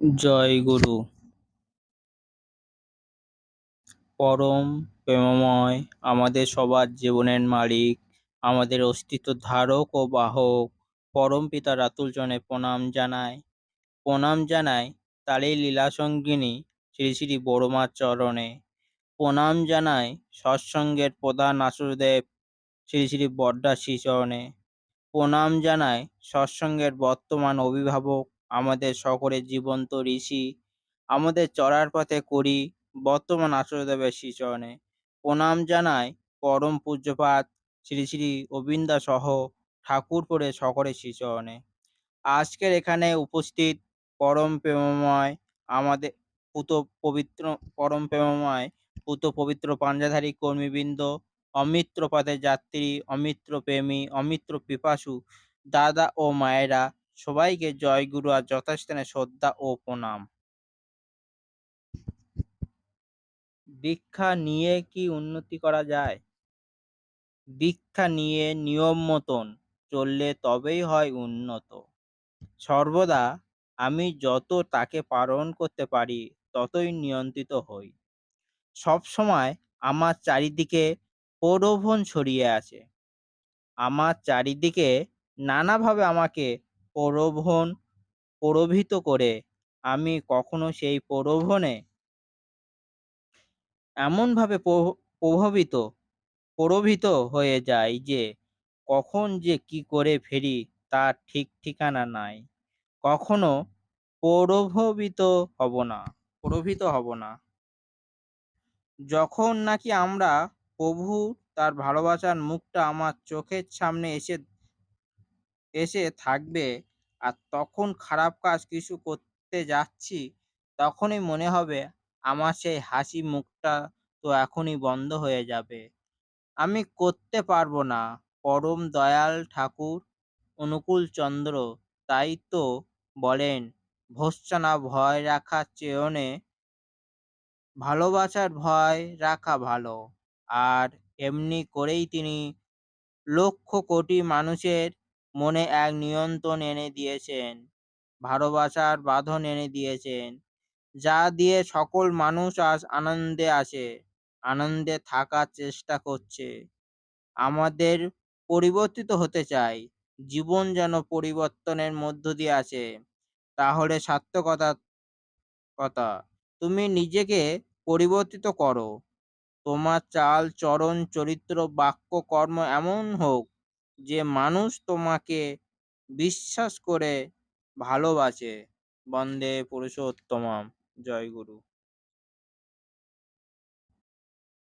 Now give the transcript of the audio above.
জয় গুরু। পরম প্রেমময়, আমাদের সবার জীবনের মালিক, আমাদের অস্তিত্ব ধারক ও বাহক, পরম পিতা রাতুল চরণে প্রণাম জানায় প্রণাম জানায় তারই লীলা সঙ্গিনী শ্রী শ্রী বড়মার চরণে। প্রণাম জানায় সৎসঙ্গের প্রধান আশুদেব শ্রী শ্রী বড্ডা শ্রীচরণে প্রণাম জানায় সৎসঙ্গের বর্তমান অভিভাবক আমাদের সকলের জীবন্ত ঋষি, আমাদের চড়ার পথে করি বর্তমান আচার্যদেবের শ্রীচরণে প্রণাম জানায় পরম পূজ্যপাত শ্রী শ্রী অবিন্দা সহ ঠাকুরপুরে সকলের শ্রীচরণে আজকের এখানে উপস্থিত পরম প্রেমময় আমাদের পুত পবিত্র, পরম প্রেমময় পুত পবিত্র পাঞ্জাধারী কর্মীবৃন্দ, অমিত্র যাত্রী, অমিত্র প্রেমী, অমিত্র পিপাসু, দাদা ও মায়েরা সবাইকে জয় গুরু আর যথাস্থানে শ্রদ্ধা ও প্রণাম। দীক্ষা নিয়ে কি উন্নতি করা যায়? দীক্ষা নিয়ে নিয়ম মতন চললে তবেই হয় উন্নত। সর্বদা আমি যত তাকে পালন করতে পারি, ততই নিয়ন্ত্রিত হই। সব সময় আমার চারিদিকে প্রলোভন ছড়িয়ে আছে। আমার চারিদিকে নানাভাবে আমাকে প্রলোভন প্রলোভিত করে। আমি কখনো সেই প্রলোভনে এমনভাবে প্রভ- প্রভাবিত, প্রলোভিত হয়ে যাই যে, কখন যে কি করে ফেরি তার ঠিক ঠিকানা নাই। কখনো প্রলোভিত হব না, প্রলোভিত হব না। যখন নাকি আমরা প্রভু তার ভালোবাসার মুখটা আমার চোখের সামনে এসে এসে থাকবে। আর তখন খারাপ কাজ কিছু করতে যাচ্ছি, তখনই মনে হবে আমার সেই হাসি মুখটা তো এখনই বন্ধ হয়ে যাবে। আমি করতে পারব না। পরম দয়াল ঠাকুর, অনুকূল চন্দ্র, তাই তো বলেন ভৎসনা ভয় রাখা চেয়নে, ভালোবাসার ভয় রাখা ভালো। আর এমনি করেই তিনি লক্ষ কোটি মানুষের মনে এক নিয়ন্ত্রণ এনে দিয়েছেন, ভালোবাসার বাঁধন এনে দিয়েছেন, যা দিয়ে সকল মানুষ আজ আনন্দে আছে আনন্দে থাকার চেষ্টা করছে। আমাদের পরিবর্তিত হতে চাই, জীবন যেন পরিবর্তনের মধ্য দিয়ে আছে তাহলে সার্থকতা, কথা, তুমি নিজেকে পরিবর্তিত করো। তোমার চাল, চরণ, চরিত্র, বাক্য, কর্ম এমন হোক যে মানুষ তোমাকে বিশ্বাস করে ভালোবাসে। বন্দে পুরুষোত্তমম। জয় গুরু।